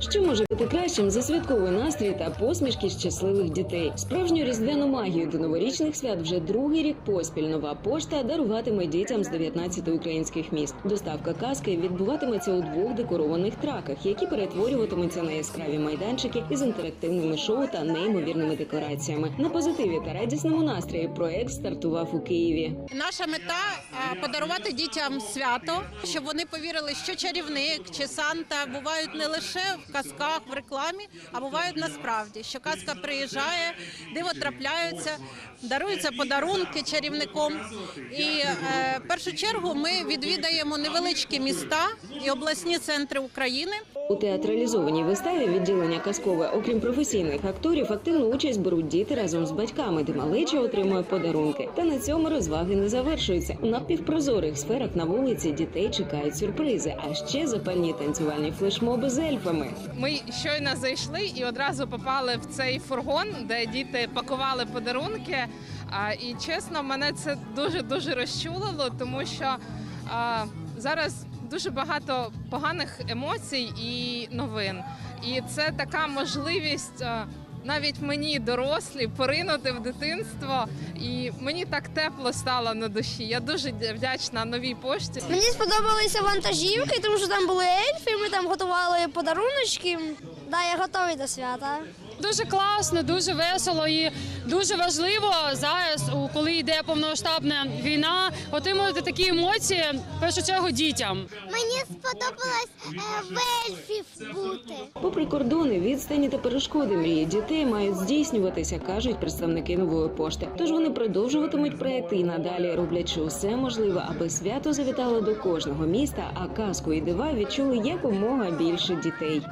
Що може бути кращим за святковий настрій та посмішки щасливих дітей? Справжню різдвяну магію до новорічних свят вже другий рік поспіль. Нова пошта даруватиме дітям з 19 українських міст. Доставка казки відбуватиметься у двох декорованих траках, які перетворюватимуться на яскраві майданчики із інтерактивними шоу та неймовірними декораціями. На позитиві та радісному настрої проект стартував у Києві. Наша мета подарувати дітям свято, щоб вони повірили, що чарівник чи Санта бувають не лише казках, в рекламі, а бувають насправді. Що казка приїжджає, диво трапляються, даруються подарунки чарівником. І е, в першу чергу ми відвідаємо невеличкі міста і обласні центри України. У театралізованій виставі відділення казкове, окрім професійних акторів, активну участь беруть діти разом з батьками, де малеча отримує подарунки. Та на цьому розваги не завершуються. У напівпрозорих сферах на вулиці дітей чекають сюрпризи, а ще запальні танцювальні флешмоби з ельфами. Ми щойно зайшли і одразу попали в цей фургон, де діти пакували подарунки. І чесно, мене це дуже дуже розчулило, тому що зараз дуже багато поганих емоцій і новин. І це така можливість. Навіть мені дорослі поринути в дитинство, і мені так тепло стало на душі. Я дуже вдячна новій пошті. Мені сподобалися вантажівки, тому що там були ельфи, ми там готували подаруночки. Да, я готовий до свята. Дуже класно, дуже весело і дуже важливо зараз, у- коли йде повномасштабна війна, отримувати такі емоції в першу чергу дітям. Мені сподобалось в ельфів бути. Попри кордони, відстані та перешкоди мрії дітей мають здійснюватися, кажуть представники нової пошти. Тож вони продовжуватимуть проекти і надалі, роблячи усе можливе, аби свято завітало до кожного міста, а казку і дива відчули якомога більше дітей.